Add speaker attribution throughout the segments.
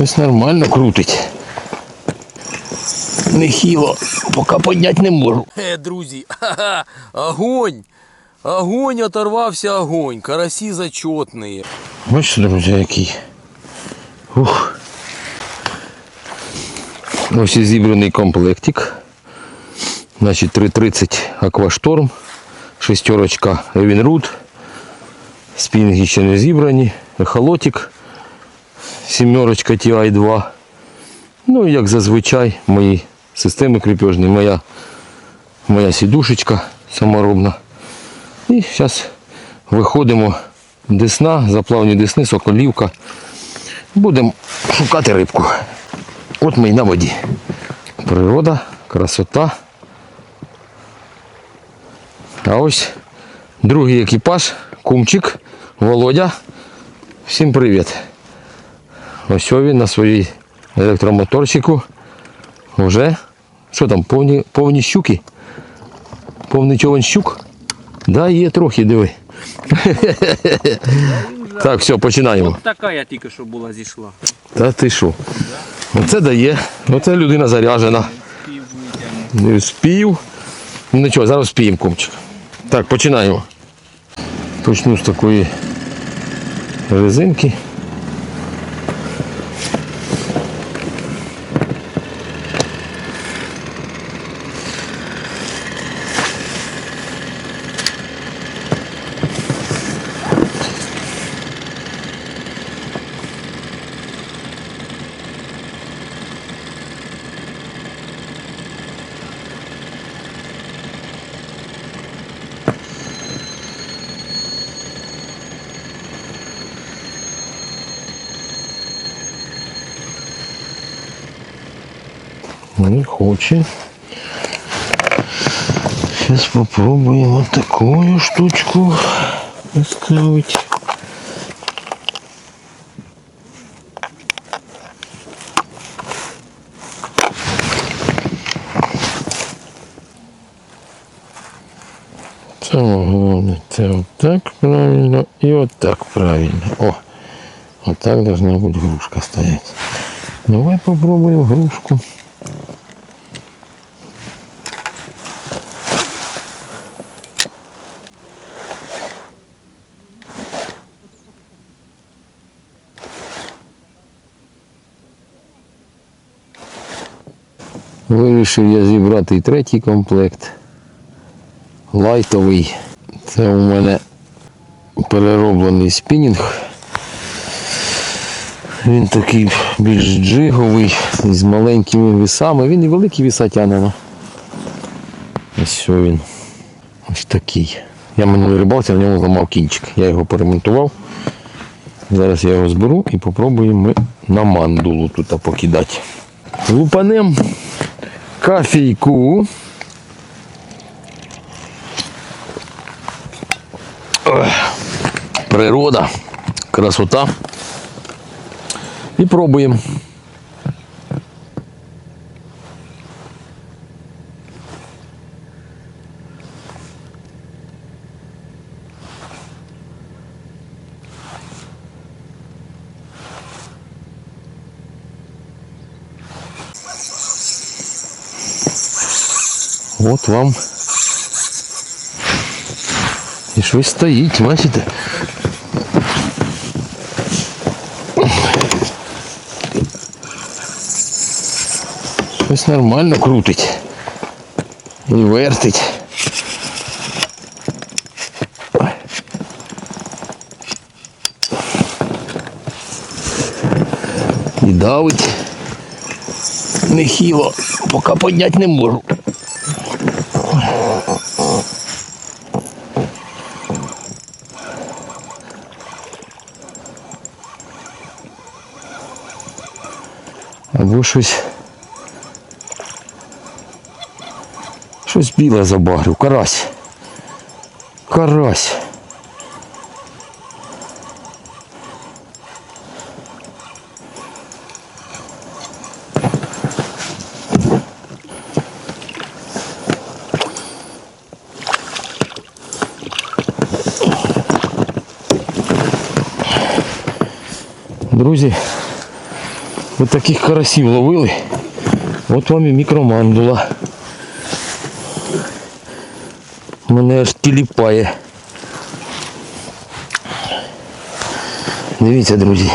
Speaker 1: Щось нормально крутить. Нехило, поки підняти не можу.
Speaker 2: Е, друзі, ха-ха, огонь! Огонь оторвався огонь, карасі зачетні.
Speaker 1: Бачите, друзі, який. Ух. Ось і зібраний комплектик. Значить 330 Аквашторм, шестерочка Евінрут, спінги ще не зібрані, ехолотик, сімерочка TI2. Ну і як зазвичай мої системи кріпежні, моя, моя сідушечка саморобна. І зараз виходимо Десна, заплавні десни, соколівка. Будемо шукати рибку. От ми й на воді. Природа, красота. А ось другий екіпаж, кумчик, Володя. Всім привіт. Ось він на своїй електромоторчику. Вже. Що там, повні, повні щуки? Повний човен щук? Да, є трохи, диви. Так, все, починаємо.
Speaker 2: Така я тільки що була зійшла.
Speaker 1: Та ти що? Оце дає. Оце людина заряжена. Не спів. Ну нічого, зараз спіємо кумчик. Так, починаємо. Почну з такої резинки. Не хоче. Попробуем вот такую штучку поставить. Саме головне, це отак правильно і отак правильно. О, отак должна бути грушка стоять. Давай попробуем грушку. Вирішив я зібрати і третій комплект. Лайтовий. Це у мене перероблений спінінг. Він такий більш джиговий, з маленькими вісами. Він і великі віса тягне. ну. Ось що він. Ось такий. Я минулий рибалці, на ньому зламав кінчик. Я його поремонтував. Зараз я його зберу і попробуємо ми на мандулу тут покидати. Лупанем кофейку. Природа, красота. І пробуємо. От вам. І щось стоїть, бачите? Щось нормально крутить. І вертить. І давить. Нехило, поки підняти не можу. Щось. Щось біле забагрив. Карась. Карась. Друзі, ви таких карасів ловили. От вам і мікромандула. Мене аж тіліпає. Дивіться, друзі.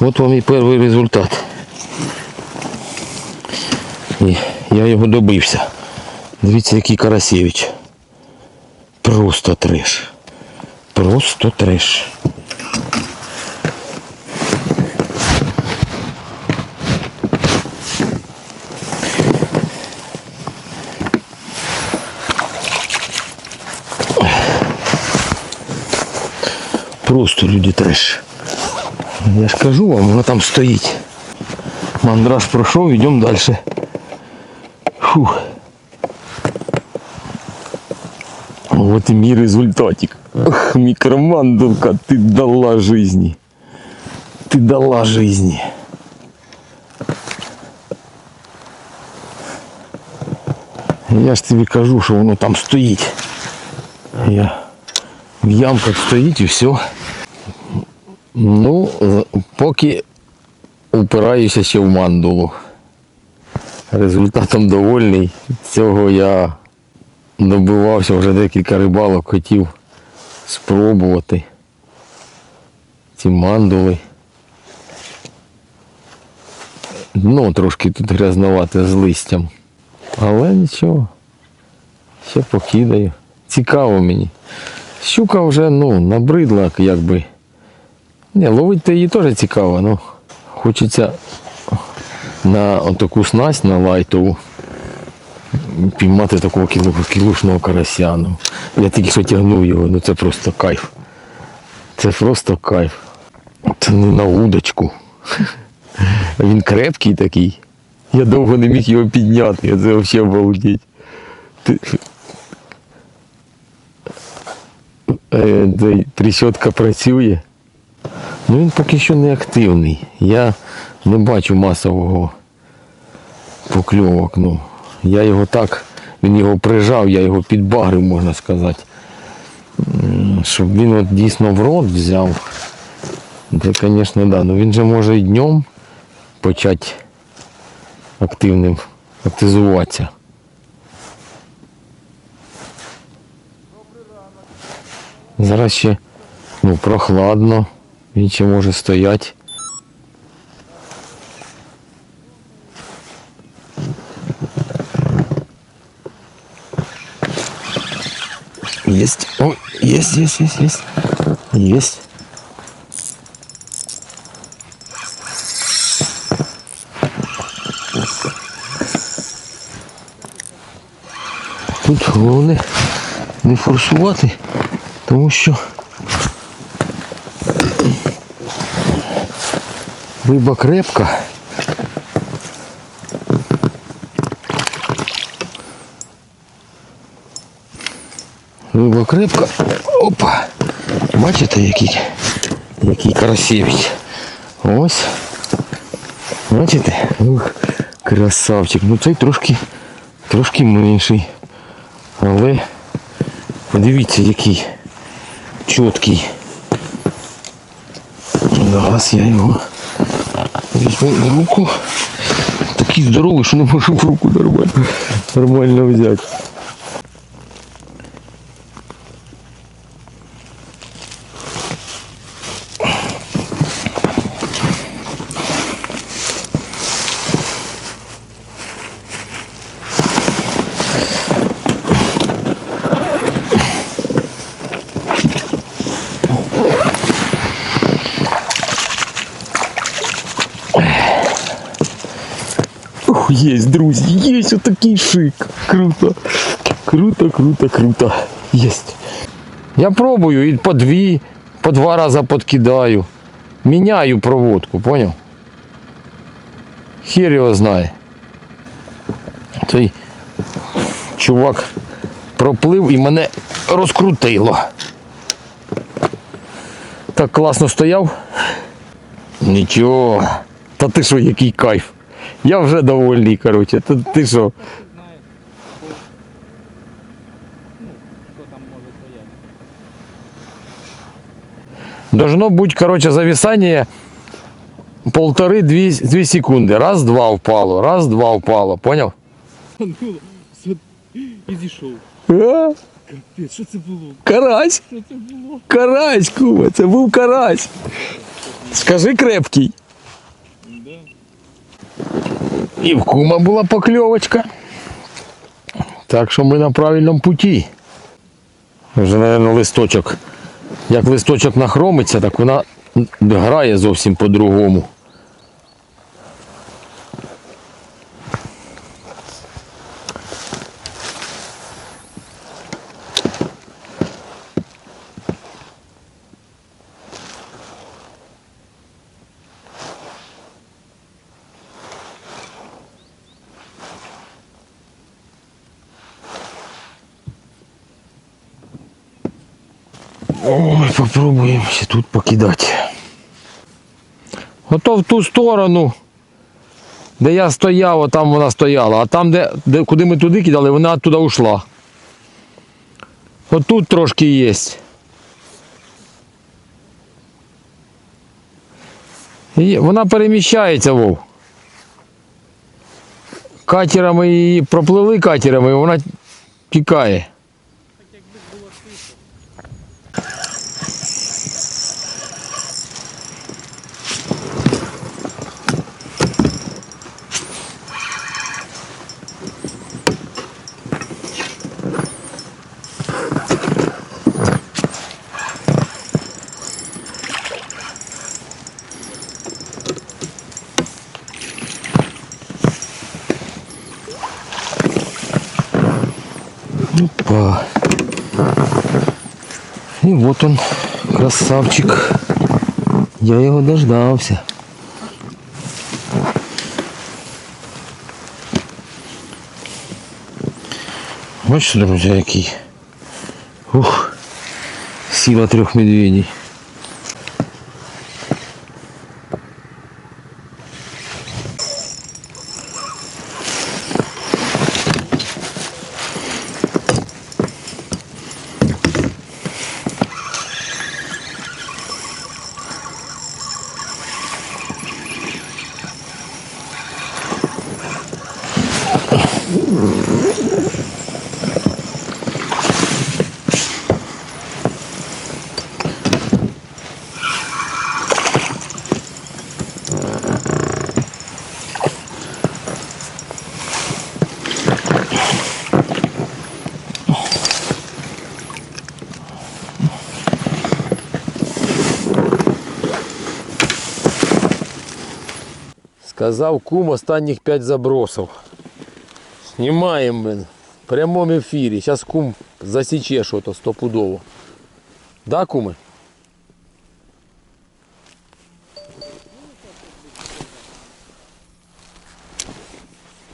Speaker 1: От вам і перший результат. І я його добився. Дивіться, який Карасєвич. Просто треш. Просто треш. Просто люди треш. Я ж кажу вам, воно там стоїть. Мандраж пройшов, йдемо далі. Фух. Вот и мій результатик. Ох, микромандулка, ты дала жизни. Ты дала жизни. Я ж тобі кажу, що воно там стоїть. Я в ямках стоїть і все. Ну, поки упираюся ще в мандулу. Результатом довольний. Цього я добивався вже декілька рибалок, хотів спробувати ці мандули. Ну, трошки тут грязновате з листям. Але нічого. Ще покидаю. Цікаво мені. Щука вже ну, набридла, якби. Не, ловити її теж цікаво, ну хочеться на таку снасть на лайтову піймати такого кілушного карася. Ну. Я тільки що тягнув його, ну це просто кайф. Це просто кайф. Це не на удочку. Він крепкий такий. Я довго не міг його підняти, я це взагалі обалдеть. Ти- Е, працює. Ну він поки що не активний. Я не бачу масового покльовок. Ну, я його так, він його прижав, я його підбагрив, можна сказати. Щоб він от дійсно в рот взяв. Це, звісно, да. Ну він же може і днем почати активним активізуватися. Зараз ще ну, прохладно, він ще може стояти. Есть. О, есть, есть, есть, есть. Есть. Тут головне не форсувати, тому що риба крепка. Риба крепка. Опа. Бачите, який, який красивець. Ось. Бачите? Ух, красавчик. Ну цей трошки, трошки менший. Але подивіться, який чіткий. Зараз я його візьму в руку. Такий здоровий, що не можу руку нормально, нормально взяти. Ух, друзі, есть отакий шик. Круто. Круто, круто, круто. Есть. Я пробую і по дві, по два рази подкидаю. Міняю проводку, поняв? Хер його знає. Той чувак проплив і мене розкрутило. Так класно стояв. Нічого. Та ти що, який кайф. Я вже довольний, коротше. Та ти що? Должно бути, коротше, зависання полтори-дві дві секунди. Раз, два впало, раз, два впало. Поняв?
Speaker 3: І зійшов.
Speaker 1: А?
Speaker 3: Капець, що це було?
Speaker 1: Карась.
Speaker 3: Що це було?
Speaker 1: Карась, кума, це був карась. Скажи крепкий. І в кума була покльовочка. Так що ми на правильному путі. Вже, мабуть, листочок. Як листочок нахромиться, так вона грає зовсім по-другому. Ой, попробуємо тут покидати. Ото в ту сторону, де я стояв, там вона стояла, а там, де, де, куди ми туди кидали, вона туди ушла. Отут трошки є. І вона переміщається, Вов. Катерами її проплили катерами, і вона тікає. Опа. И вот он, красавчик. Я його дождався. Бачите, друзі, який. Ух, сила трьох медведей. Сказав кум останніх п'ять забросів. Знімаємо, блин. В прямому ефірі. Зараз кум засіче що-то стопудово. Да, куми?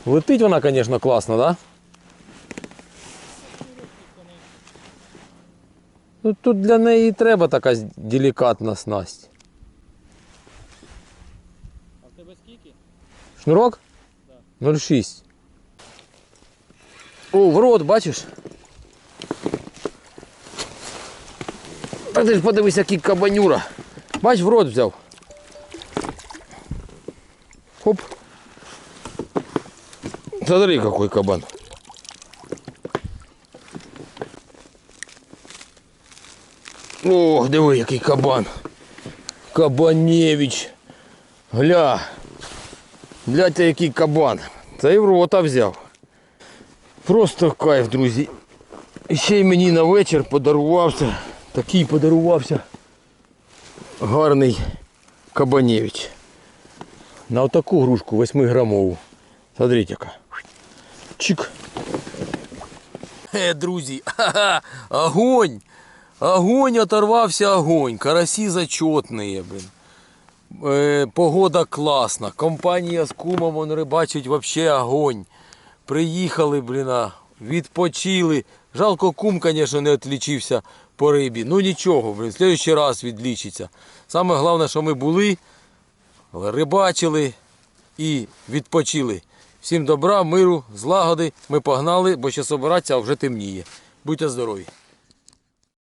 Speaker 1: Летить вона, звісно, класно, да? Ну тут для неї і треба така делікатна снасть.
Speaker 3: Тебе скільки?
Speaker 1: Шнурок? 0,6. О, в рот, бачиш? Та ти ж подивись, який кабанюра. Бач, в рот взяв. Хоп. Смотри, какой кабан. Ох, диви, який кабан. Кабаневич. Гля. Гляньте, який кабан. Це і в рота взяв. Просто кайф, друзі. І ще й мені на вечір подарувався. Такий подарувався гарний кабаневич. На отаку грушку 8 грамову. Смотрите яка. Чик.
Speaker 2: Е, друзі, ха-ха, огонь! Огонь оторвався огонь. Карасі зачетні, блин. Е, погода класна. Компанія з кумом вон рибачить вообще огонь. Приїхали, блін, відпочили. Жалко, кум, звісно, не відлічився по рибі. Ну нічого, блін, в следующий раз відлічиться. Саме головне, що ми були, рибачили і відпочили. Всім добра, миру, злагоди. Ми погнали, бо ще собиратися, а вже темніє. Будьте здорові!